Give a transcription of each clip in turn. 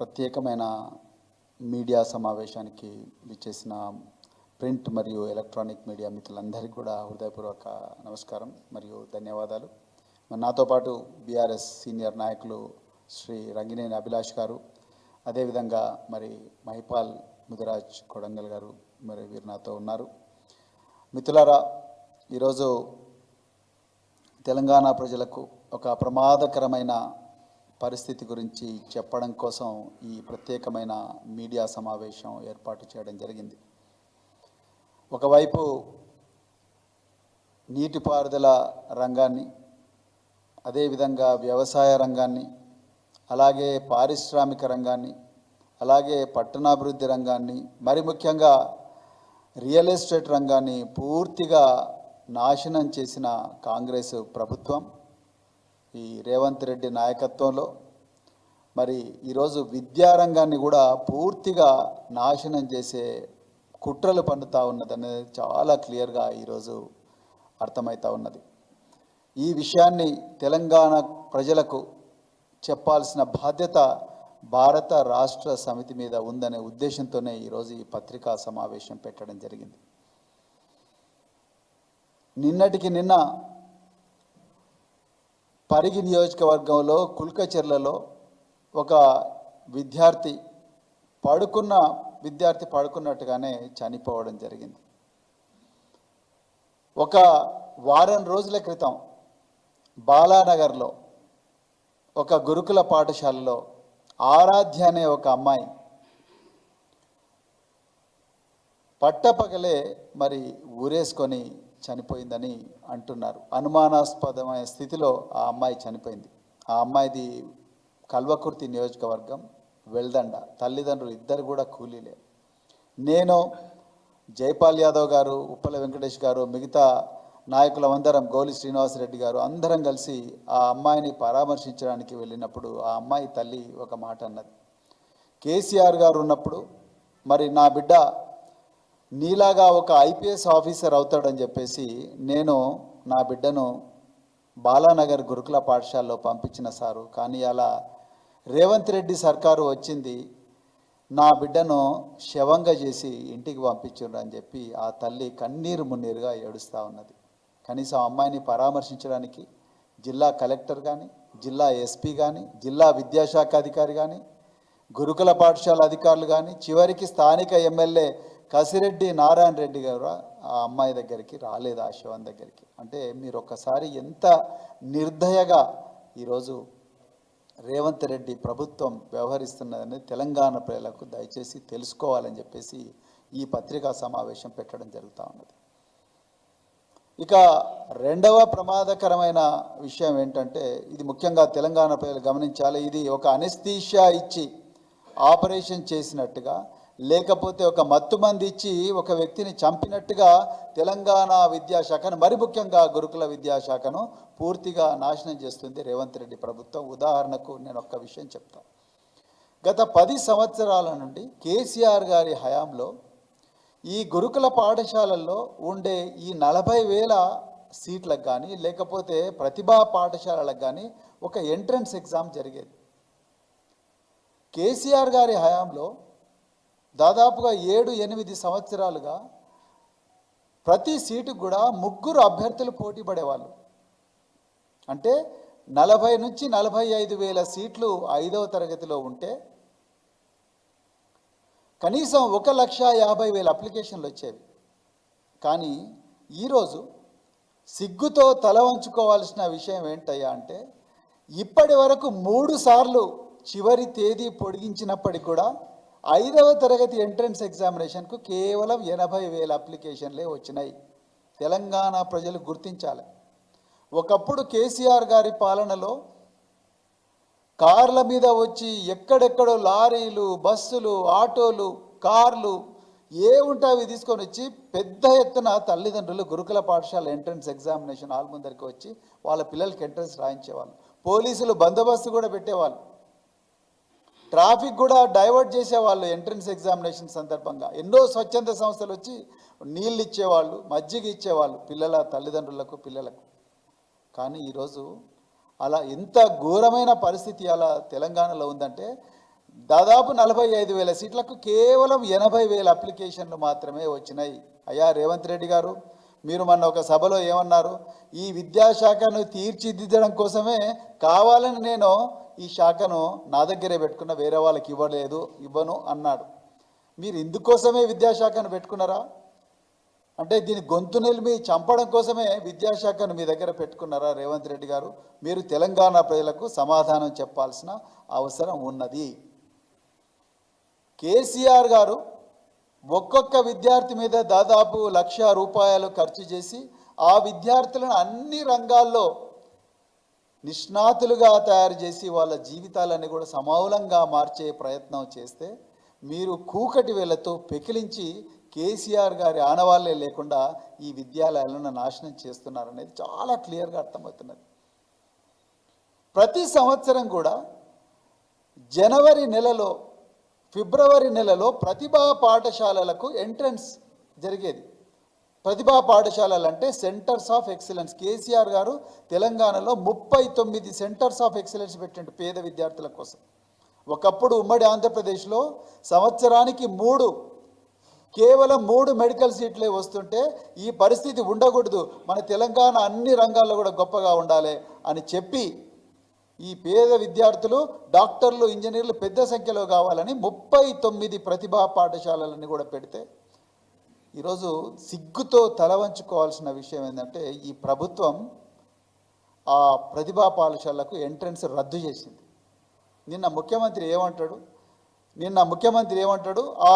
ప్రత్యేకమైన మీడియా సమావేశానికి విచ్చేసిన ప్రింట్ మరియు ఎలక్ట్రానిక్ మీడియా మిత్రులందరికీ కూడా హృదయపూర్వక నమస్కారం మరియు ధన్యవాదాలు. మరి నాతో పాటు బీఆర్ఎస్ సీనియర్ నాయకులు శ్రీ రంగినేని అభిలాష్ గారు అదేవిధంగా మరి మహిపాల్ ముదిరాజ్ కొడంగల్ గారు మరి వీరు నాతో ఉన్నారు. మిత్రులారా ఈరోజు తెలంగాణ ప్రజలకు ఒక ప్రమాదకరమైన పరిస్థితి గురించి చెప్పడం కోసం ఈ ప్రత్యేకమైన మీడియా సమావేశం ఏర్పాటు చేయడం జరిగింది. ఒకవైపు నీటిపారుదల రంగాన్ని అదేవిధంగా వ్యవసాయ రంగాన్ని అలాగే పారిశ్రామిక రంగాన్ని అలాగే పట్టణాభివృద్ధి రంగాన్ని మరి ముఖ్యంగా రియల్ ఎస్టేట్ రంగాన్ని పూర్తిగా నాశనం చేసిన కాంగ్రెస్ ప్రభుత్వం ఈ రేవంత్ రెడ్డి నాయకత్వంలో మరి ఈరోజు విద్యారంగాన్ని కూడా పూర్తిగా నాశనం చేసే కుట్రలు పన్నుతా ఉన్నదనేది చాలా క్లియర్గా ఈరోజు అర్థమవుతా ఉన్నది. ఈ విషయాన్ని తెలంగాణ ప్రజలకు చెప్పాల్సిన బాధ్యత భారత రాష్ట్ర సమితి మీద ఉందనే ఉద్దేశంతోనే ఈరోజు ఈ పత్రికా సమావేశం పెట్టడం జరిగింది. నిన్నటికి నిన్న పరిగి నియోజకవర్గంలో కుల్కచెర్లలో ఒక విద్యార్థి పడుకున్న విద్యార్థి పడుకున్నట్టుగానే చనిపోవడం జరిగింది. ఒక వారం రోజుల క్రితం బాలానగర్లో ఒక గురుకుల పాఠశాలలో ఆరాధ్య అనే ఒక అమ్మాయి పట్టపగలే మరి ఊరేసుకొని చనిపోయిందని అంటున్నారు. అనుమానాస్పదమైన స్థితిలో ఆ అమ్మాయి చనిపోయింది. ఆ అమ్మాయిది కల్వకుర్తి నియోజకవర్గం వెల్దండ. తల్లిదండ్రులు ఇద్దరు కూడా కూలీలే. నేను జైపాల్ యాదవ్ గారు ఉప్పల వెంకటేష్ గారు మిగతా నాయకులమందరం గోలి శ్రీనివాసరెడ్డి గారు అందరం కలిసి ఆ అమ్మాయిని పరామర్శించడానికి వెళ్ళినప్పుడు ఆ అమ్మాయి తల్లి ఒక మాట అన్నది. కేసీఆర్ గారు ఉన్నప్పుడు మరి నా బిడ్డ నీలాగా ఒక ఐపీఎస్ ఆఫీసర్ అవుతాడని చెప్పేసి నేను నా బిడ్డను బాలానగర్ గురుకుల పాఠశాలలో పంపించిన సారు. కానీ అలా రేవంత్ రెడ్డి సర్కారు వచ్చింది నా బిడ్డను శవంగా చేసి ఇంటికి పంపించారు అని చెప్పి ఆ తల్లి కన్నీరు మున్నీరుగా ఏడుస్తూ ఉన్నది. కనీసం అమ్మాయిని పరామర్శించడానికి జిల్లా కలెక్టర్ కానీ జిల్లా ఎస్పీ కానీ జిల్లా విద్యాశాఖ అధికారి కానీ గురుకుల పాఠశాల అధికారులు కానీ చివరికి స్థానిక ఎమ్మెల్యే కసిరెడ్డి నారాయణ రెడ్డి గారు ఆ అమ్మాయి దగ్గరికి రాలేదు ఆ దగ్గరికి? అంటే మీరు ఒక్కసారి ఎంత నిర్దయగా ఈరోజు రేవంత్ రెడ్డి ప్రభుత్వం వ్యవహరిస్తున్నదని తెలంగాణ ప్రజలకు దయచేసి తెలుసుకోవాలని చెప్పేసి ఈ పత్రికా సమావేశం పెట్టడం జరుగుతూ ఉన్నది. ఇక రెండవ ప్రమాదకరమైన విషయం ఏంటంటే ఇది ముఖ్యంగా తెలంగాణ ప్రజలు గమనించాలి. ఇది ఒక అనెస్థీషియా ఇచ్చి ఆపరేషన్ చేసినట్టుగా లేకపోతే ఒక మత్తు మంది ఇచ్చి ఒక వ్యక్తిని చంపినట్టుగా తెలంగాణ విద్యాశాఖను మరి ముఖ్యంగా గురుకుల విద్యాశాఖను పూర్తిగా నాశనం చేస్తుంది రేవంత్ రెడ్డి ప్రభుత్వం. ఉదాహరణకు నేను ఒక్క విషయం చెప్తాను గత పది సంవత్సరాల నుండి కేసీఆర్ గారి హయాంలో ఈ గురుకుల పాఠశాలల్లో ఉండే ఈ నలభై వేల సీట్లకు కానీ లేకపోతే ప్రతిభా పాఠశాలలకు కానీ ఒక ఎంట్రన్స్ ఎగ్జామ్ జరిగేది. కేసీఆర్ గారి హయాంలో దాదాపుగా ఏడు ఎనిమిది సంవత్సరాలుగా ప్రతి సీటుకు కూడా ముగ్గురు అభ్యర్థులు పోటీ పడేవాళ్ళు. అంటే నలభై నుంచి నలభై ఐదు వేల సీట్లు ఐదవ తరగతిలో ఉంటే కనీసం ఒక లక్ష యాభై వేల అప్లికేషన్లు వచ్చేవి. కానీ ఈరోజు సిగ్గుతో తల వంచుకోవాల్సిన విషయం ఏంటయ్యా అంటే ఇప్పటి వరకు మూడు సార్లు చివరి తేదీ పొడిగించినప్పటికి కూడా ఐదవ తరగతి ఎంట్రన్స్ ఎగ్జామినేషన్కు కేవలం ఎనభై వేల అప్లికేషన్లే వచ్చినాయి. తెలంగాణ ప్రజలు గుర్తించాలి. ఒకప్పుడు కేసీఆర్ గారి పాలనలో కార్ల మీద వచ్చి ఎక్కడెక్కడో లారీలు బస్సులు ఆటోలు కార్లు ఏ ఉంటే అవి తీసుకొని వచ్చి పెద్ద ఎత్తున తల్లిదండ్రులు గురుకుల పాఠశాల ఎంట్రన్స్ ఎగ్జామినేషన్ హాల్ ముందరికి వచ్చి వాళ్ళ పిల్లలకి ఎంట్రన్స్ రాయించేవాళ్ళు. పోలీసులు బందోబస్తు కూడా పెట్టేవాళ్ళు. ట్రాఫిక్ కూడా డైవర్ట్ చేసేవాళ్ళు ఎంట్రన్స్ ఎగ్జామినేషన్ సందర్భంగా. ఎన్నో స్వచ్ఛంద సంస్థలు వచ్చి నీళ్ళు ఇచ్చేవాళ్ళు మజ్జిగ ఇచ్చేవాళ్ళు పిల్లల తల్లిదండ్రులకు పిల్లలకు. కానీ ఈరోజు అలా ఎంత ఘోరమైన పరిస్థితి అలా తెలంగాణలో ఉందంటే దాదాపు నలభై ఐదు వేల సీట్లకు కేవలం ఎనభై వేల అప్లికేషన్లు మాత్రమే వచ్చినాయి. అయ్యా రేవంత్ రెడ్డి గారు మీరు మొన్న ఒక సభలో ఏమన్నారు? ఈ విద్యాశాఖను తీర్చిదిద్దడం కోసమే కావాలని నేను ఈ శాఖను నా దగ్గరే పెట్టుకున్న వేరే వాళ్ళకి ఇవ్వలేదు ఇవ్వను అన్నాడు. మీరు ఇందుకోసమే విద్యాశాఖను పెట్టుకున్నారా? అంటే దీని గొంతు నిలిమి చంపడం కోసమే విద్యాశాఖను మీ దగ్గర పెట్టుకున్నారా రేవంత్ రెడ్డి గారు? మీరు తెలంగాణ ప్రజలకు సమాధానం చెప్పాల్సిన అవసరం ఉన్నది. కేసీఆర్ గారు ఒక్కొక్క విద్యార్థి మీద దాదాపు లక్ష రూపాయలు ఖర్చు చేసి ఆ విద్యార్థులను అన్ని రంగాల్లో నిష్ణాతులుగా తయారు చేసి వాళ్ళ జీవితాలని కూడా సమూలంగా మార్చే ప్రయత్నం చేస్తే మీరు కూకటి వేలతో పెకిలించి కేసీఆర్ గారి ఆనవాళ్ళే లేకుండా ఈ విద్యాలయాలను నాశనం చేస్తున్నారనేది చాలా క్లియర్గా అర్థమవుతున్నది. ప్రతి సంవత్సరం కూడా జనవరి నెలలో ఫిబ్రవరి నెలలో ప్రతిభా పాఠశాలలకు ఎంట్రన్స్ జరిగేది. ప్రతిభా పాఠశాలలు అంటే సెంటర్స్ ఆఫ్ ఎక్సలెన్స్. కేసీఆర్ గారు తెలంగాణలో ముప్పై తొమ్మిది సెంటర్స్ ఆఫ్ ఎక్సలెన్స్ పెట్టిండు పేద విద్యార్థుల కోసం. ఒకప్పుడు ఉమ్మడి ఆంధ్రప్రదేశ్లో సంవత్సరానికి మూడు కేవలం మూడు మెడికల్ సీట్లే వస్తుంటే ఈ పరిస్థితి ఉండకూడదు. మన తెలంగాణ అన్ని రంగాల్లో కూడా గొప్పగా ఉండాలి అని చెప్పి ఈ పేద విద్యార్థులు డాక్టర్లు ఇంజనీర్లు పెద్ద సంఖ్యలో కావాలని ముప్పై తొమ్మిది ప్రతిభా పాఠశాలలన్నీ కూడా పెడితే ఈరోజు సిగ్గుతో తల వంచుకోవాల్సిన విషయం ఏంటంటే ఈ ప్రభుత్వం ఆ ప్రతిభా పాఠశాలకు ఎంట్రన్స్ రద్దు చేసింది. నిన్న ముఖ్యమంత్రి ఏమంటాడు? నిన్న ముఖ్యమంత్రి ఏమంటాడు? ఆ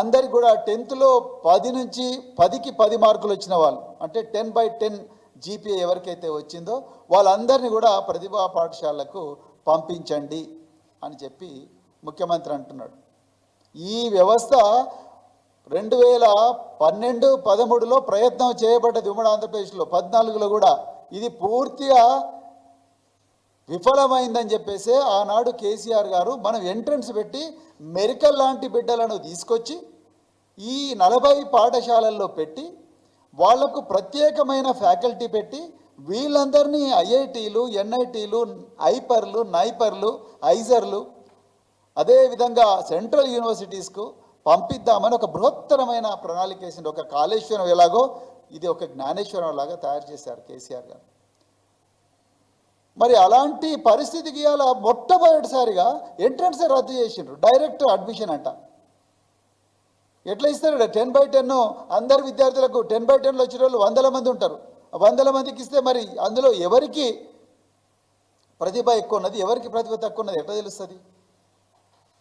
అందరికి కూడా టెన్త్లో పది నుంచి పదికి పది మార్కులు వచ్చిన వాళ్ళు అంటే టెన్ బై టెన్ జీపీఏ ఎవరికైతే వచ్చిందో వాళ్ళందరినీ కూడా ప్రతిభా పాఠశాలకు పంపించండి అని చెప్పి ముఖ్యమంత్రి అంటున్నాడు. ఈ వ్యవస్థ రెండు వేల పన్నెండు పదమూడులో ప్రయత్నం చేయబడ్డది ఉమ్మడి ఆంధ్రప్రదేశ్లో. పద్నాలుగులో కూడా. ఇది పూర్తిగా విఫలమైందని చెప్పేసి ఆనాడు కేసీఆర్ గారు మనం ఎంట్రన్స్ పెట్టి మెరికల్ లాంటి బిడ్డలను తీసుకొచ్చి ఈ నలభై పాఠశాలల్లో పెట్టి వాళ్ళకు ప్రత్యేకమైన ఫ్యాకల్టీ పెట్టి వీళ్ళందరినీ ఐఐటీలు ఎన్ఐటీలు ఐపర్లు నైపర్లు ఐజర్లు అదేవిధంగా సెంట్రల్ యూనివర్సిటీస్కు పంపిద్దామని ఒక బృహత్తరమైన ప్రణాళిక వేసింది ఒక కాళేశ్వరం ఎలాగో ఇది ఒక జ్ఞానేశ్వరం లాగా తయారు చేశారు కేసీఆర్ గారు. మరి అలాంటి పరిస్థితికి ఇవాళ మొట్టమొదటిసారిగా ఎంట్రన్స్ రద్దు చేసిండ్రు. డైరెక్ట్ అడ్మిషన్ అంట. ఎట్లా ఇస్తారు టెన్ బై టెన్ అందరు విద్యార్థులకు టెన్ బై టెన్లో వచ్చిన వాళ్ళు వందల మంది ఉంటారు. వందల మందికి ఇస్తే మరి అందులో ఎవరికి ప్రతిభ ఎక్కువ ఉన్నది? ఎవరికి ప్రతిభ తక్కువ ఉన్నది? ఎట్లా తెలుస్తుంది?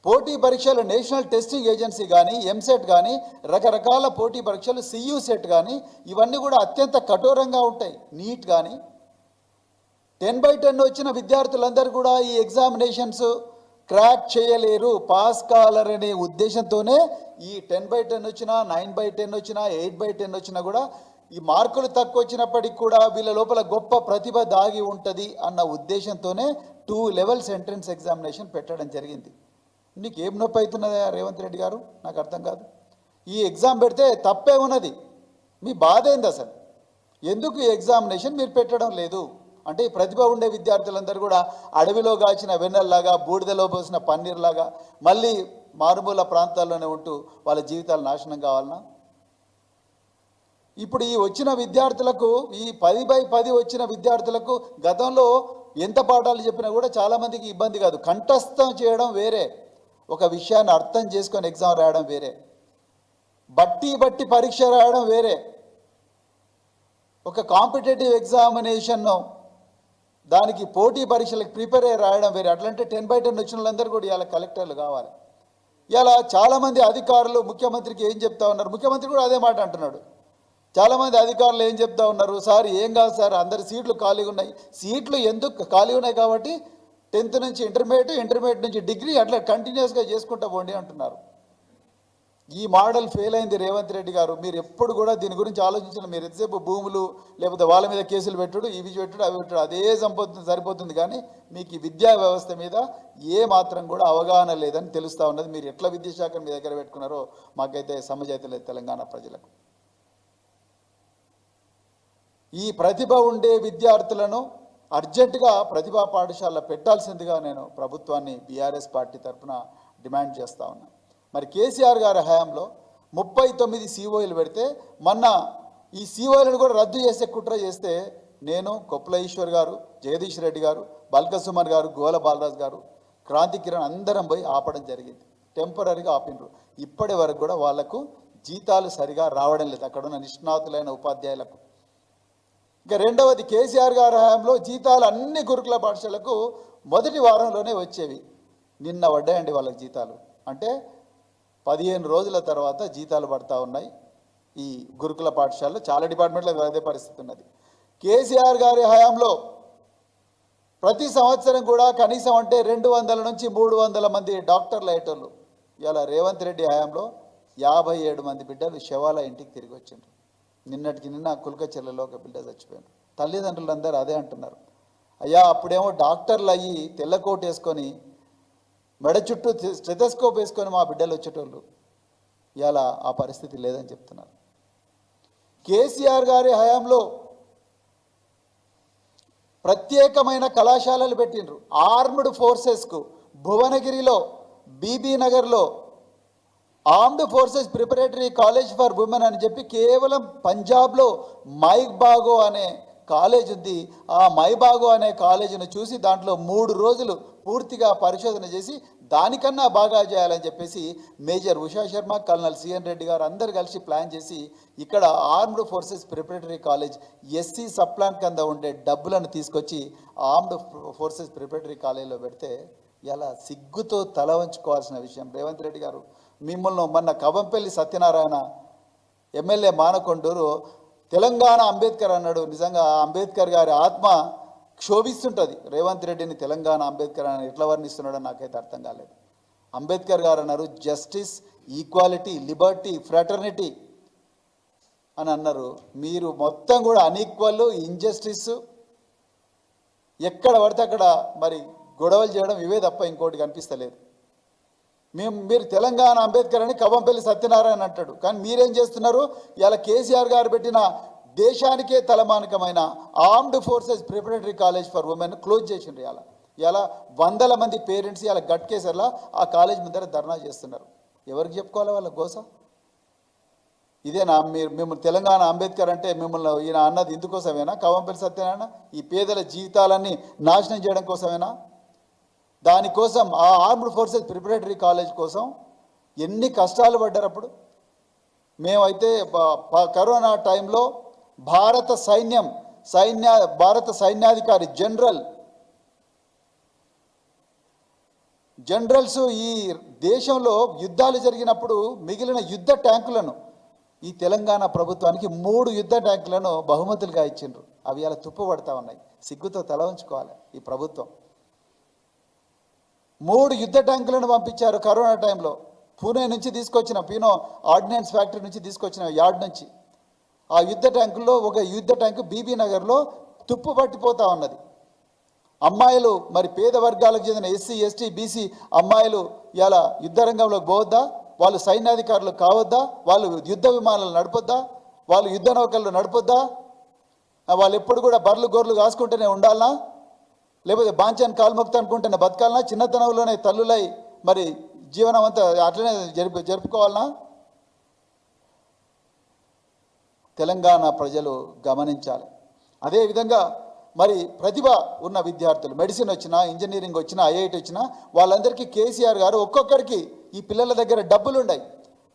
పోటీ పరీక్షలు నేషనల్ టెస్టింగ్ ఏజెన్సీ కానీ ఎంసెట్ కానీ రకరకాల పోటీ పరీక్షలు సియూ సెట్ కానీ ఇవన్నీ కూడా అత్యంత కఠోరంగా ఉంటాయి. నీట్ కానీ టెన్ బై టెన్ వచ్చిన విద్యార్థులందరూ కూడా ఈ ఎగ్జామినేషన్స్ క్రాక్ చేయలేరు. పాస్ కావాలనే ఉద్దేశంతోనే ఈ టెన్ బై టెన్ వచ్చినా నైన్ బై టెన్ వచ్చినా ఎయిట్ బై టెన్ వచ్చినా కూడా ఈ మార్కులు తక్కువ వచ్చినప్పటికి కూడా వీళ్ళ లోపల గొప్ప ప్రతిభ దాగి ఉంటుంది అన్న ఉద్దేశంతోనే టూ లెవెల్స్ ఎంట్రన్స్ ఎగ్జామినేషన్ పెట్టడం జరిగింది. నీకు ఏం నొప్పి అవుతున్నదా రేవంత్ రెడ్డి గారు? నాకు అర్థం కాదు. ఈ ఎగ్జామ్ పెడితే తప్పే ఉన్నది. మీ బాధ ఏంది అసలు? ఎందుకు ఈ ఎగ్జామినేషన్ మీరు పెట్టడం లేదు? అంటే ఈ ప్రతిభ ఉండే విద్యార్థులందరూ కూడా అడవిలో కాచిన వెన్నెల్లాగా బూడిదలో పోసిన పన్నీర్లాగా మళ్ళీ మారుమూల ప్రాంతాల్లోనే ఉంటూ వాళ్ళ జీవితాలు నాశనం కావాలన్నా ఇప్పుడు ఈ వచ్చిన విద్యార్థులకు ఈ పది బై పది వచ్చిన విద్యార్థులకు గతంలో ఎంత పాఠాలు చెప్పినా కూడా చాలామందికి ఇబ్బంది కాదు. కంఠస్థం చేయడం వేరే. ఒక విషయాన్ని అర్థం చేసుకొని ఎగ్జామ్ రాయడం వేరే. బట్టి బట్టి పరీక్ష రాయడం వేరే. ఒక కాంపిటేటివ్ ఎగ్జామినేషన్ను దానికి పోటీ పరీక్షలకు ప్రిపేర్ అయ్యి రాయడం వేరే. అట్లంటే టెన్ బై టెన్ వచ్చిన వాళ్ళందరూ కూడా ఇలా కలెక్టర్లు కావాలి. ఇలా చాలామంది అధికారులు ముఖ్యమంత్రికి ఏం చెప్తా ఉన్నారు? ముఖ్యమంత్రి కూడా అదే మాట అంటున్నాడు. చాలామంది అధికారులు ఏం చెప్తా ఉన్నారు? సార్ ఏం కాదు సార్ అందరి సీట్లు ఖాళీగా ఉన్నాయి. సీట్లు ఎందుకు ఖాళీ ఉన్నాయి కాబట్టి టెన్త్ నుంచి ఇంటర్మీడియట్ ఇంటర్మీడియట్ నుంచి డిగ్రీ అట్లా కంటిన్యూస్గా చేసుకుంటా పోండి అంటున్నారు. ఈ మోడల్ ఫెయిల్ అయింది రేవంత్ రెడ్డి గారు. మీరు ఎప్పుడు కూడా దీని గురించి ఆలోచించిన మీరు ఎంతసేపు భూములు లేకపోతే వాళ్ళ మీద కేసులు పెట్టుడు ఇవి పెట్టుడు అవి పెట్టుడు అదే సంపద సరిపోతుంది. కానీ మీకు ఈ విద్యా వ్యవస్థ మీద ఏ మాత్రం కూడా అవగాహన లేదని తెలుస్తూ ఉన్నది. మీరు ఎట్లా విద్యాశాఖను మీ దగ్గర పెట్టుకున్నారో మాకైతే సమజైతే లేదు తెలంగాణ ప్రజలకు. ఈ ప్రతిభ ఉండే విద్యార్థులను అర్జెంటుగా ప్రతిభా పాఠశాల పెట్టాల్సిందిగా నేను ప్రభుత్వాన్ని బీఆర్ఎస్ పార్టీ తరఫున డిమాండ్ చేస్తూ ఉన్నా. మరి కేసీఆర్ గారి హయాంలో ముప్పై తొమ్మిది సీఓలు పెడితే మొన్న ఈ సీఓలను కూడా రద్దు చేసే కుట్ర చేస్తే నేను కొప్పుల ఈశ్వర్ గారు జగదీష్ రెడ్డి గారు బల్క సుమన్ గారు గోల బాలరాజు గారు క్రాంతి కిరణ్ అందరం పోయి ఆపడం జరిగింది. టెంపరీగా ఆపినరు ఇప్పటి వరకు కూడా వాళ్ళకు జీతాలు సరిగా రావడం లేదు. అక్కడ ఉన్న నిష్ణాతులైన ఉపాధ్యాయులకు ఇక రెండవది కేసీఆర్ గారి హయాంలో జీతాలు అన్ని గురుకుల పాఠశాలకు మొదటి వారంలోనే వచ్చేవి. నిన్న పడ్డాయండి వాళ్ళకి జీతాలు. అంటే పదిహేను రోజుల తర్వాత జీతాలు పడతా ఉన్నాయి. ఈ గురుకుల పాఠశాలలో చాలా డిపార్ట్మెంట్లో అదే పరిస్థితి ఉన్నది. కేసీఆర్ గారి హయాంలో ప్రతి సంవత్సరం కూడా కనీసం అంటే రెండు వందల నుంచి మూడు వందల మంది డాక్టర్లు అయ్యేటోళ్ళు. ఇలా రేవంత్ రెడ్డి హయాంలో యాభై ఏడు మంది బిడ్డలు శవాల ఇంటికి తిరిగి వచ్చిండ్రు. నిన్నటికి నిన్న కుల్కచెర్లలో ఒక బిడ్డ చచ్చిపోయాను తల్లిదండ్రులు అందరూ అదే అంటున్నారు. అయ్యా అప్పుడేమో డాక్టర్లు అయ్యి తెల్లకోట్ వేసుకొని మెడ చుట్టూ స్టెథస్కోప్ వేసుకొని మా బిడ్డలు వచ్చేటోళ్ళు. ఇలా ఆ పరిస్థితి లేదని చెప్తున్నారు. కేసీఆర్ గారి హయాంలో ప్రత్యేకమైన కళాశాలలు పెట్టిండ్రు. ఆర్మ్డ్ ఫోర్సెస్కు భువనగిరిలో బీబీ నగర్లో armed forces preparatory college for women అని చెప్పి కేవలం పంజాబ్లో మైక్ బాగో అనే కాలేజ్ ఉంది. ఆ మైబాగో అనే కాలేజీని చూసి దాంట్లో మూడు రోజులు పూర్తిగా పరిశోధన చేసి దానికన్నా బాగా చేయాలని చెప్పేసి major Usha Sharma colonel CN Reddy garu అందరు కలిసి ప్లాన్ చేసి ఇక్కడ armed forces preparatory college SC sub plan కింద ఉండే డబ్బులను తీసుకొచ్చి ఆర్మ్డ్ ఫోర్సెస్ ప్రిపరేటరీ కాలేజీలో పెడితే ఇలా సిగ్గుతో తల వంచుకోవాల్సిన విషయం. రేవంత్ రెడ్డి గారు మిమ్మల్ని మొన్న కవంపల్లి సత్యనారాయణ ఎమ్మెల్యే మానకొండూరు తెలంగాణ అంబేద్కర్ అన్నాడు. నిజంగా అంబేద్కర్ గారి ఆత్మ క్షోభిస్తుంటుంది. రేవంత్ రెడ్డిని తెలంగాణ అంబేద్కర్ అని ఎట్లా వర్ణిస్తున్నాడో నాకైతే అర్థం కాలేదు. అంబేద్కర్ గారు అన్నారు జస్టిస్ ఈక్వాలిటీ లిబర్టీ ఫ్రాటర్నిటీ అని అన్నారు. మీరు మొత్తం కూడా అన్ఈక్వల్ ఇంజస్టిస్. ఎక్కడ పడితే అక్కడ మరి గొడవలు చేయడం ఇవే తప్ప ఇంకోటి కనిపిస్తలేదు. మేము మీరు తెలంగాణ అంబేద్కర్ అని కవంపల్లి సత్యనారాయణ అంటాడు. కానీ మీరేం చేస్తున్నారు? ఇలా కేసీఆర్ గారు పెట్టిన దేశానికే తలమానికమైన armed forces preparatory college for women close చేసిండ్రు ఇలా ఇలా వందల మంది పేరెంట్స్ ఇలా గట్ కేసర్లా ఆ కాలేజ్ ముందర ధర్నా చేస్తున్నారు. ఎవరికి చెప్పుకోవాలి వాళ్ళ గోస? ఇదేనా? మీరు మిమ్మల్ని తెలంగాణ అంబేద్కర్ అంటే మిమ్మల్ని ఈయన అన్నది ఇందుకోసమేనా? కవంపల్లి సత్యనారాయణ ఈ పేదల జీవితాలన్నీ నాశనం చేయడం కోసమేనా? దానికోసం ఆ ఆర్మ్డ్ ఫోర్సెస్ ప్రిపరేటరీ కాలేజ్ కోసం ఎన్ని కష్టాలు పడ్డారు అప్పుడు? మేమైతే కరోనా టైంలో భారత సైన్యం సైన్య భారత సైన్యాధికారి జనరల్ జనరల్స్ ఈ దేశంలో యుద్ధాలు జరిగినప్పుడు మిగిలిన యుద్ధ ట్యాంకులను ఈ తెలంగాణ ప్రభుత్వానికి మూడు యుద్ధ ట్యాంకులను బహుమతులుగా ఇచ్చిండ్రు. అవి అలా తుప్పుపడతా ఉన్నాయి. సిగ్గుతో తల ఉంచుకోవాలి ఈ ప్రభుత్వం. మూడు యుద్ధ ట్యాంకులను పంపించారు కరోనా టైంలో. పూణే నుంచి తీసుకొచ్చిన పీనో ఆర్డినెన్స్ ఫ్యాక్టరీ నుంచి తీసుకొచ్చిన యార్డ్ నుంచి. ఆ యుద్ధ ట్యాంకుల్లో ఒక యుద్ధ ట్యాంకు బీబీ నగర్లో తుప్పు పట్టిపోతా ఉన్నది. అమ్మాయిలు మరి పేద వర్గాలకు చెందిన ఎస్సీ ఎస్టీ బీసీ అమ్మాయిలు ఇలా యుద్ధ రంగంలోకి పోవద్దా? వాళ్ళు సైన్యాధికారులు కావద్దా? వాళ్ళు యుద్ధ విమానాలు నడపొద్దా? వాళ్ళు యుద్ధ నౌకలు నడపొద్దా? వాళ్ళు ఎప్పుడు కూడా బర్రెలు గొర్రెలు కాసుకుంటూనే ఉండాలనా? లేకపోతే బాంచాన్ని కాల్మొక్త అనుకుంటేనే బతకాలనా? చిన్నతనంలోనే తల్లులై మరి జీవనం అంతా అట్లనే జరుపు జరుపుకోవాలనా? తెలంగాణ ప్రజలు గమనించాలి. అదేవిధంగా మరి ప్రతిభ ఉన్న విద్యార్థులు మెడిసిన్ వచ్చినా ఇంజనీరింగ్ వచ్చినా ఐఐటి వచ్చినా వాళ్ళందరికీ కేసీఆర్ గారు ఒక్కొక్కరికి ఈ పిల్లల దగ్గర డబ్బులు ఉన్నాయి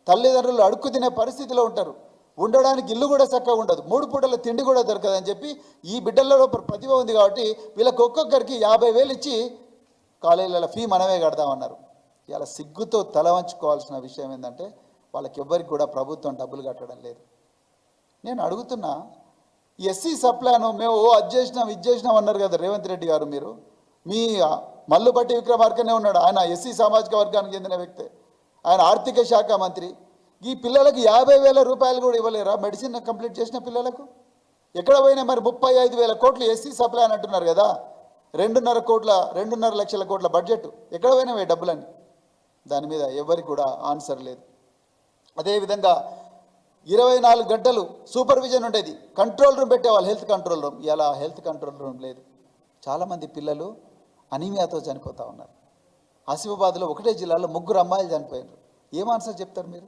తల్లిదండ్రులు అడుక్కు తినే పరిస్థితిలో ఉంటారు. ఉండడానికి ఇల్లు కూడా చక్కగా ఉండదు. మూడు పూటల తిండి కూడా దొరకదని చెప్పి ఈ బిడ్డలలో ప్రతిభ ఉంది కాబట్టి వీళ్ళకి ఒక్కొక్కరికి యాభై వేలు ఇచ్చి కాలేజీల ఫీ మనమే కడదామన్నారు ఇలా సిగ్గుతో తల వంచుకోవాల్సిన విషయం ఏంటంటే వాళ్ళకి ఎవ్వరికి కూడా ప్రభుత్వం డబ్బులు కట్టడం లేదు. నేను అడుగుతున్నా ఎస్సీ సప్లాను మేము ఓ అది చేసినాం ఇది చేసినాం అన్నారు కదా రేవంత్ రెడ్డి గారు మీరు. మీ మల్లుపట్టి విక్రమార్కనే ఉన్నాడు. ఆయన ఎస్సీ సామాజిక వర్గానికి చెందిన వ్యక్తే. ఆయన ఆర్థిక శాఖ మంత్రి. ఈ పిల్లలకు యాభై వేల రూపాయలు కూడా ఇవ్వలేరా? మెడిసిన్ కంప్లీట్ చేసిన పిల్లలకు? ఎక్కడ పోయినా మరి ముప్పై ఐదు వేల కోట్లు ఎస్సీ సప్లై అని అంటున్నారు కదా. రెండున్నర కోట్ల రెండున్నర లక్షల కోట్ల బడ్జెట్ ఎక్కడ పోయినా డబ్బులని. దాని మీద ఎవరికి కూడా ఆన్సర్ లేదు. అదేవిధంగా ఇరవై నాలుగు గంటలు సూపర్విజన్ ఉండేది. కంట్రోల్ రూమ్ పెట్టేవాళ్ళు హెల్త్ కంట్రోల్ రూమ్ ఇలా హెల్త్ కంట్రోల్ రూమ్ లేదు. చాలామంది పిల్లలు అనీమియాతో చనిపోతూ ఉన్నారు. ఆసిఫాబాద్లో ఒకటే జిల్లాలో ముగ్గురు అమ్మాయిలు చనిపోయారు ఏం ఆన్సర్ చెప్తారు మీరు?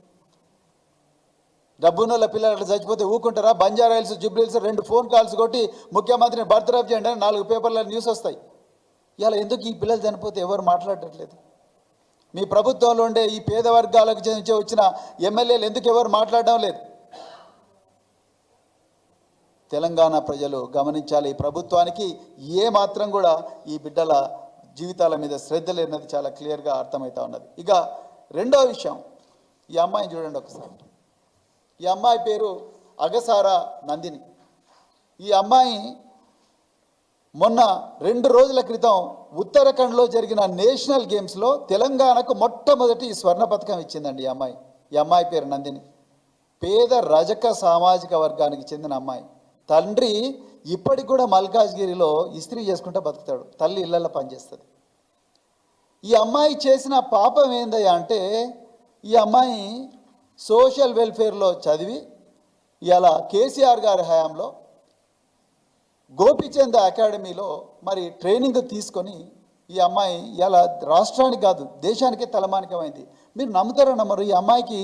డబ్బున్నోళ్ళ పిల్లలు అట్లా చచ్చిపోతే ఊకుంటారా బంజారాయిల్స్ జుబ్లీల్స్ రెండు ఫోన్ కాల్స్ కొట్టి ముఖ్యమంత్రిని బర్తరఫ్ చేయండి అని నాలుగు పేపర్ల న్యూస్ వస్తాయి. ఇలా ఎందుకు ఈ పిల్లలు చనిపోతే ఎవరు మాట్లాడట్లేదు? మీ ప్రభుత్వంలో ఉండే ఈ పేద వర్గాలకు చెందించి వచ్చిన ఎమ్మెల్యేలు ఎందుకు ఎవరు మాట్లాడడం లేదు? తెలంగాణ ప్రజలు గమనించాలి ఈ ప్రభుత్వానికి ఏ మాత్రం కూడా ఈ బిడ్డల జీవితాల మీద శ్రద్ధ లేనది చాలా క్లియర్గా అర్థమవుతా ఉన్నది. ఇక రెండో విషయం ఈ అమ్మాయిని చూడండి ఒకసారి. ఈ అమ్మాయి పేరు అగసార నందిని. ఈ అమ్మాయి మొన్న రెండు రోజుల క్రితం ఉత్తరాఖండ్లో జరిగిన నేషనల్ గేమ్స్లో తెలంగాణకు మొట్టమొదటి స్వర్ణ పథకం ఇచ్చిందండి ఈ అమ్మాయి. ఈ అమ్మాయి పేరు నందిని. పేద రజక సామాజిక వర్గానికి చెందిన అమ్మాయి. తండ్రి ఇప్పటికి కూడా మల్కాజ్గిరిలో ఇస్త్రీ చేసుకుంటూ బతుకుతాడు. తల్లి ఇళ్ళలో పనిచేస్తుంది. ఈ అమ్మాయి చేసిన పాపం ఏందయ్యా అంటే ఈ అమ్మాయి సోషల్ వెల్ఫేర్లో చదివి ఇలా కేసీఆర్ గారి హయాంలో గోపిచంద్ అకాడమీలో మరి ట్రైనింగ్ తీసుకొని ఈ అమ్మాయి ఇలా రాష్ట్రానికి కాదు దేశానికే తలమానికమైంది. మీరు నమ్ముతారా నమ్మరు ఈ అమ్మాయికి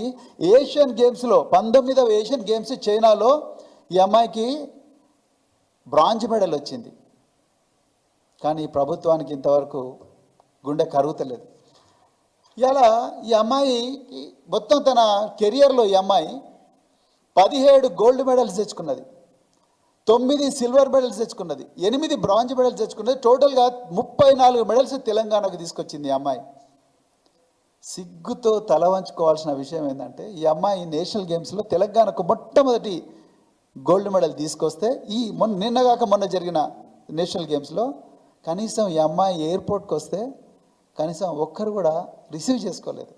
ఏషియన్ గేమ్స్లో పంతొమ్మిదవ ఏషియన్ గేమ్స్ చైనాలో ఈ అమ్మాయికి బ్రాంజ్ మెడల్ వచ్చింది. కానీ ప్రభుత్వానికి ఇంతవరకు గుండె కరుగుతలేదు. ఇలా ఈ అమ్మాయి మొత్తం తన కెరియర్లో ఈ అమ్మాయి పదిహేడు గోల్డ్ మెడల్స్ తెచ్చుకున్నది తొమ్మిది సిల్వర్ మెడల్స్ తెచ్చుకున్నది ఎనిమిది బ్రాంజ్ మెడల్స్ తెచ్చుకున్నది టోటల్గా ముప్పై నాలుగు మెడల్స్ తెలంగాణకు తీసుకొచ్చింది ఈ అమ్మాయి. సిగ్గుతో తల వంచుకోవాల్సిన విషయం ఏంటంటే ఈ అమ్మాయి నేషనల్ గేమ్స్లో తెలంగాణకు మొట్టమొదటి గోల్డ్ మెడల్ తీసుకొస్తే ఈ మొన్న నిన్నగాక మొన్న జరిగిన నేషనల్ గేమ్స్లో కనీసం ఈ అమ్మాయి ఎయిర్పోర్ట్కి వస్తే కనీసం ఒక్కరు కూడా రిసీవ్ చేసుకోలేదు.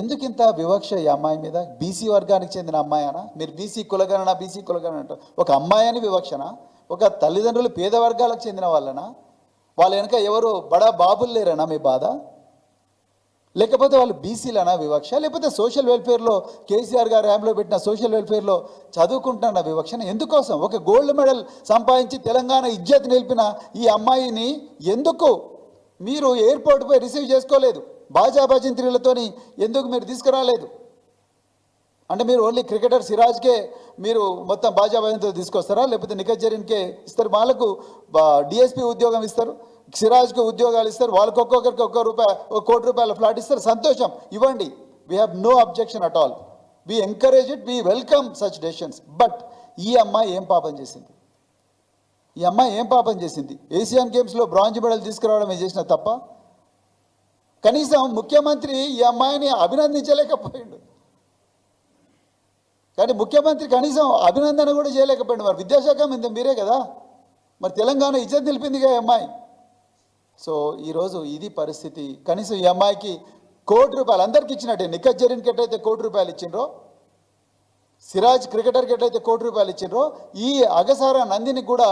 ఎందుకు ఇంత వివక్ష ఈ అమ్మాయి మీద? బీసీ వర్గానికి చెందిన అమ్మాయనా? మీరు బీసీ కులగణన బీసీ కులగణన అంటారు. ఒక అమ్మాయి అని వివక్షన? ఒక తల్లిదండ్రులు పేద వర్గాలకు చెందిన వాళ్ళనా? వాళ్ళ వెనక ఎవరు బడా బాబులు లేరనా మీ బాధ? లేకపోతే వాళ్ళు బీసీలనా వివక్ష? లేకపోతే సోషల్ వెల్ఫేర్లో కేసీఆర్ గారు ర్యాంప్లో పెట్టిన సోషల్ వెల్ఫేర్లో చదువుకుంటున్న వివక్షన ఎందుకోసం? ఒక గోల్డ్ మెడల్ సంపాదించి తెలంగాణ ఇజ్జత్ నిలిపిన ఈ అమ్మాయిని ఎందుకు మీరు ఎయిర్పోర్ట్ పోయి రిసీవ్ చేసుకోలేదు? బాజాబాజింత్రీలతోని ఎందుకు మీరు తీసుకురాలేదు? అంటే మీరు ఓన్లీ క్రికెటర్ సిరాజ్కే మీరు మొత్తం బాజా తీసుకొస్తారా? లేకపోతే నిఖత్ జరీన్కే ఇస్తారు? వాళ్ళకు డిఎస్పీ ఉద్యోగం ఇస్తారు? సిరాజ్కి ఉద్యోగాలు ఇస్తారు వాళ్ళకి ఒక్కొక్కరికి ఒక్క రూపాయ ఒక కోటి రూపాయల ఫ్లాట్ ఇస్తారు. సంతోషం. ఇవ్వండి. We have no objection at all we encourage it we welcome such decisions but ఈ అమ్మాయి ఏం పాపం చేసింది? ఈ అమ్మాయి ఏం పాపం చేసింది? ఏషియన్ గేమ్స్లో బ్రాంజ్ మెడల్ తీసుకురావడం చేసిన తప్ప? కనీసం ముఖ్యమంత్రి ఈ అమ్మాయిని అభినందించలేకపోయిండు. కానీ ముఖ్యమంత్రి కనీసం అభినందన కూడా చేయలేకపోయిండు. మరి విద్యాశాఖ మీద మీరే కదా? మరి తెలంగాణ ఇజ్జత్ నిలిపిందిగా ఈ అమ్మాయి. సో ఈరోజు ఇది పరిస్థితి. కనీసం ఈ అమ్మాయికి కోటి రూపాయలు అందరికి ఇచ్చినట్టే నిఖత్ జరీన్కి ఎట్లయితే కోటి రూపాయలు ఇచ్చిండ్రో సిరాజ్ క్రికెటర్కి ఎట్లయితే కోటి రూపాయలు ఇచ్చిండ్రో ఈ అగసార నందిని కూడా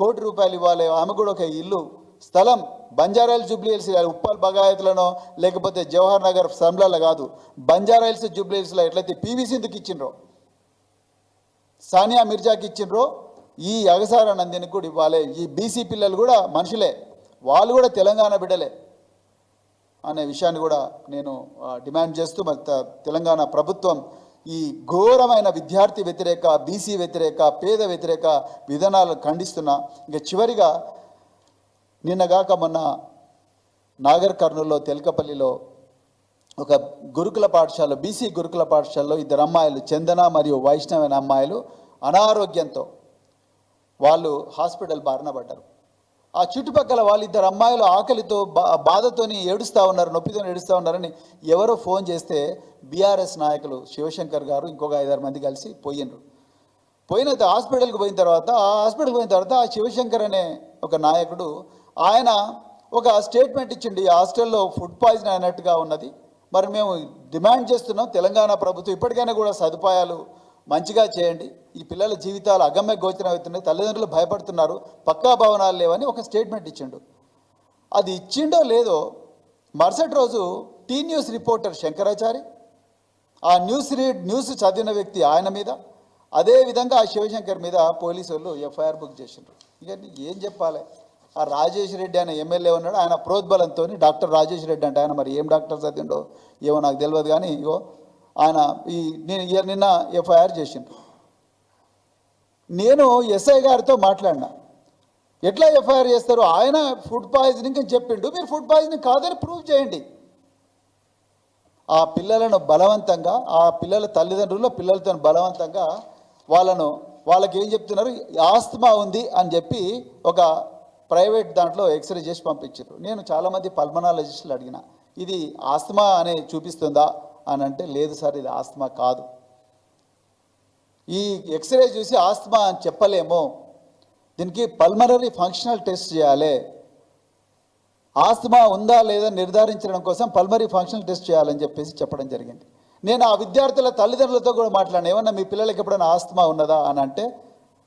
కోటి రూపాయలు ఇవ్వాలి. ఆమె కూడా ఒక ఇల్లు స్థలం బంజారాయిల్స్ జూబ్లీహిల్స్ ఉప్పల్ బగాయత్లనో లేకపోతే జవహర్ నగర్ సంబ్లాలో కాదు బంజారాయిల్స్ జూబ్లీహిల్స్లో ఎట్లయితే పీవీ సింధుకి ఇచ్చిండ్రో సానియా మిర్జాకి ఇచ్చిండ్రో ఈ అగసార నందిని కూడా ఇవ్వాలి. ఈ బీసీ పిల్లలు కూడా మనుషులే. వాళ్ళు కూడా తెలంగాణ బిడ్డలే అనే విషయాన్ని కూడా నేను డిమాండ్ చేస్తూ మరి తెలంగాణ ప్రభుత్వం ఈ ఘోరమైన విద్యార్థి వ్యతిరేక బీసీ వ్యతిరేక పేద వ్యతిరేక విధానాలను ఖండిస్తున్నా ఇంకా చివరిగా నిన్నగాక మొన్న నాగర్ కర్నూల్లో తెలకపల్లిలో ఒక గురుకుల పాఠశాల బీసీ గురుకుల పాఠశాలలో ఇద్దరు అమ్మాయిలు చందన మరియు వైష్ణవైన అమ్మాయిలు అనారోగ్యంతో వాళ్ళు హాస్పిటల్ బారిన పడ్డారు. ఆ చుట్టుపక్కల వాళ్ళు ఇద్దరు అమ్మాయిలు ఆకలితో బా బాధతోని ఏడుస్తూ ఉన్నారు నొప్పితో ఏడుస్తూ ఉన్నారని ఎవరో ఫోన్ చేస్తే బీఆర్ఎస్ నాయకులు శివశంకర్ గారు ఇంకొక ఐదారు మంది కలిసి పోయినరు. పోయిన హాస్పిటల్కి పోయిన తర్వాత ఆ హాస్పిటల్కి పోయిన తర్వాత ఆ శివశంకర్ అనే ఒక నాయకుడు ఆయన ఒక స్టేట్మెంట్ ఇచ్చిండి ఈ హాస్టల్లో ఫుడ్ పాయిజన్ అయినట్టుగా ఉన్నది. మరి మేము డిమాండ్ చేస్తున్నాం తెలంగాణ ప్రభుత్వం ఇప్పటికైనా కూడా సదుపాయాలు మంచిగా చేయండి. ఈ పిల్లల జీవితాలు అగమ్య గోచరం అవుతున్నాయి. తల్లిదండ్రులు భయపడుతున్నారు. పక్కా భవనాలు లేవని ఒక స్టేట్మెంట్ ఇచ్చిండు. అది ఇచ్చిండో లేదో మరుసటి రోజు టీ న్యూస్ రిపోర్టర్ శంకరాచారి ఆ న్యూస్ రీడ్ న్యూస్ చదివిన వ్యక్తి ఆయన మీద అదే విధంగా ఆ శివశంకర్ మీద పోలీసు వాళ్ళు ఎఫ్ఐఆర్ బుక్ చేసిండ్రు. ఇక ఏం చెప్పాలి? ఆ రాజేష్ రెడ్డి అనే ఎమ్మెల్యే ఉన్నాడు. ఆయన ప్రోద్బలంతో డాక్టర్ రాజేష్ రెడ్డి అంటే ఆయన మరి ఏం డాక్టర్ చదివిండో ఏమో నాకు తెలియదు కానీ ఇగో ఆయన ఈ నేను నిన్న ఎఫ్ఐఆర్ చేసిండు. నేను ఎస్ఐ గారితో మాట్లాడినా. ఎట్లా ఎఫ్ఐఆర్ చేస్తారు? ఆయన ఫుడ్ పాయిజనింగ్ అని చెప్పిండు. మీరు ఫుడ్ పాయిజనింగ్ కాదని ప్రూవ్ చేయండి. ఆ పిల్లలను బలవంతంగా ఆ పిల్లల తల్లిదండ్రులు పిల్లలతో బలవంతంగా వాళ్ళను వాళ్ళకి ఏం చెప్తున్నారు? ఆస్తమా ఉంది అని చెప్పి ఒక ప్రైవేట్ దాంట్లో ఎక్స్రే చేసి పంపించారు. నేను చాలామంది పల్మనాలజిస్టులు అడిగిన. ఇది ఆస్తమా అనే చూపిస్తుందా? అని అంటే లేదు సార్ ఇది ఆస్తమా కాదు. ఈ ఎక్స్రే చూసి ఆస్తమా అని చెప్పలేము. దీనికి పల్మనరీ ఫంక్షనల్ టెస్ట్ చేయాలి. ఆస్తమా ఉందా లేదా నిర్ధారించడం కోసం పల్మరీ ఫంక్షనల్ టెస్ట్ చేయాలని చెప్పేసి చెప్పడం జరిగింది. నేను ఆ విద్యార్థుల తల్లిదండ్రులతో కూడా మాట్లాడాను ఏమన్నా మీ పిల్లలకి ఎప్పుడైనా ఆస్తమా ఉన్నదా అని అంటే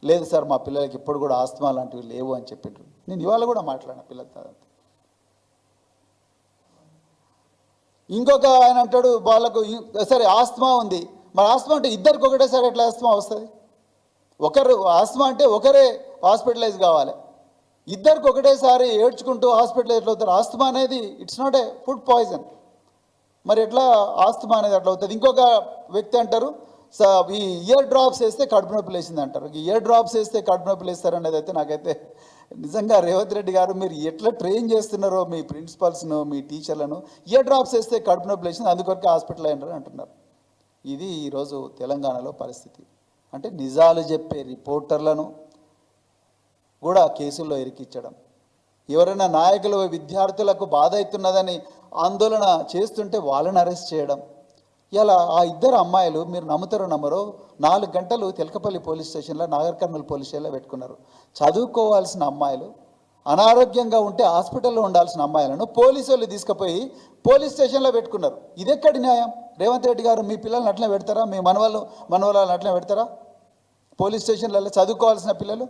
లేదు సార్ మా పిల్లలకి ఇప్పుడు కూడా ఆస్తమా లాంటివి లేవు అని చెప్పిండ్రు నేను ఇవాళ కూడా మాట్లాడిన పిల్లలతో ఇంకొక ఆయన అంటాడు వాళ్ళకు సరే ఆస్తమా ఉంది. మరి ఆస్తమా అంటే ఇద్దరికి ఒకటేసారి ఎట్లా ఆస్తమా వస్తుంది? ఒకరు ఆస్తమా అంటే ఒకరే హాస్పిటలైజ్ కావాలి. ఇద్దరికి ఒకటేసారి ఏడ్చుకుంటూ హాస్పిటలైజ్ ఎట్లా అవుతారు? ఆస్తమా అనేది it's not a food poison మరి ఎట్లా ఆస్తమా అనేది అట్లా అవుతుంది? ఇంకొక వ్యక్తి అంటారు స- ఈ ఇయర్ డ్రాప్స్ వేస్తే కడుపు నొప్పి లేచింది అంటారు. ఈ ఇయర్ డ్రాప్స్ వేస్తే కడుపు నొప్పి లేస్తారు అనేది అయితే నాకైతే నిజంగా రేవంత్ రెడ్డి గారు మీరు ఎట్లా ట్రైన్ చేస్తున్నారో మీ ప్రిన్సిపల్స్ను మీ టీచర్లను ఏ డ్రాప్స్ వేస్తే కడుపు నొప్పి లేచింది అందుకొరకు హాస్పిటల్ అయినారు అంటున్నారు. ఇది ఈరోజు తెలంగాణలో పరిస్థితి. అంటే నిజాలు చెప్పే రిపోర్టర్లను కూడా కేసుల్లో ఇరికిచ్చడం ఎవరైనా నాయకులు విద్యార్థులకు బాధ అవుతున్నదని ఆందోళన చేస్తుంటే వాళ్ళని అరెస్ట్ చేయడం. ఇలా ఆ ఇద్దరు అమ్మాయిలు మీరు నమ్ముతారో నమ్మరో నాలుగు గంటలు తెలకపల్లి పోలీస్ స్టేషన్లో నాగర్కర్నూలు పోలీస్ స్టేషన్లో పెట్టుకున్నారు. చదువుకోవాల్సిన అమ్మాయిలు అనారోగ్యంగా ఉంటే హాస్పిటల్లో ఉండాల్సిన అమ్మాయిలను పోలీసు వాళ్ళు తీసుకుపోయి పోలీస్ స్టేషన్లో పెట్టుకున్నారు. ఇదెక్కడి న్యాయం? రేవంత్ రెడ్డి గారు మీ పిల్లల్ని అట్లా పెడతారా? మీ మనవాళ్ళు మనవాళ్ళని అట్లా పెడతారా? పోలీస్ స్టేషన్లలో చదువుకోవాల్సిన పిల్లలు?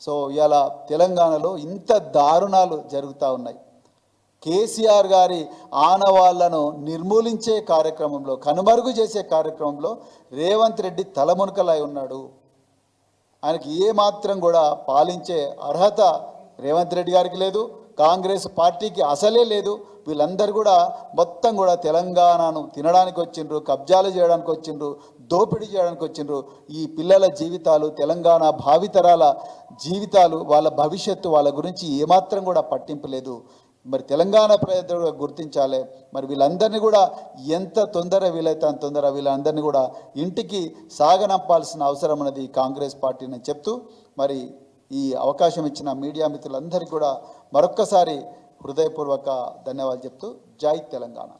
సో ఇలా తెలంగాణలో ఇంత దారుణాలు జరుగుతూ ఉన్నాయి. కేసీఆర్ గారి ఆనవాళ్ళను నిర్మూలించే కార్యక్రమంలో కనుమరుగు చేసే కార్యక్రమంలో రేవంత్ రెడ్డి తలమునకలై ఉన్నాడు. ఆయనకి ఏ మాత్రం కూడా పాలించే అర్హత రేవంత్ రెడ్డి గారికి లేదు. కాంగ్రెస్ పార్టీకి అసలే లేదు. వీళ్ళందరూ కూడా మొత్తం కూడా తెలంగాణను తినడానికి వచ్చిండ్రు కబ్జాలు చేయడానికి వచ్చిండ్రు దోపిడీ చేయడానికి వచ్చిండ్రు. ఈ పిల్లల జీవితాలు తెలంగాణ భావితరాల జీవితాలు వాళ్ళ భవిష్యత్తు వాళ్ళ గురించి ఏమాత్రం కూడా పట్టింపు లేదు. మరి తెలంగాణ ప్రజలు గుర్తించాలి. మరి వీళ్ళందరినీ కూడా ఎంత తొందర వీలైతే అంత తొందర వీళ్ళందరినీ కూడా ఇంటికి సాగనంపాల్సిన అవసరం అనేది కాంగ్రెస్ పార్టీని చెప్తూ మరి ఈ అవకాశం ఇచ్చిన మీడియా మిత్రులందరికీ కూడా మరొక్కసారి హృదయపూర్వక ధన్యవాదాలు చెప్తూ జై తెలంగాణ.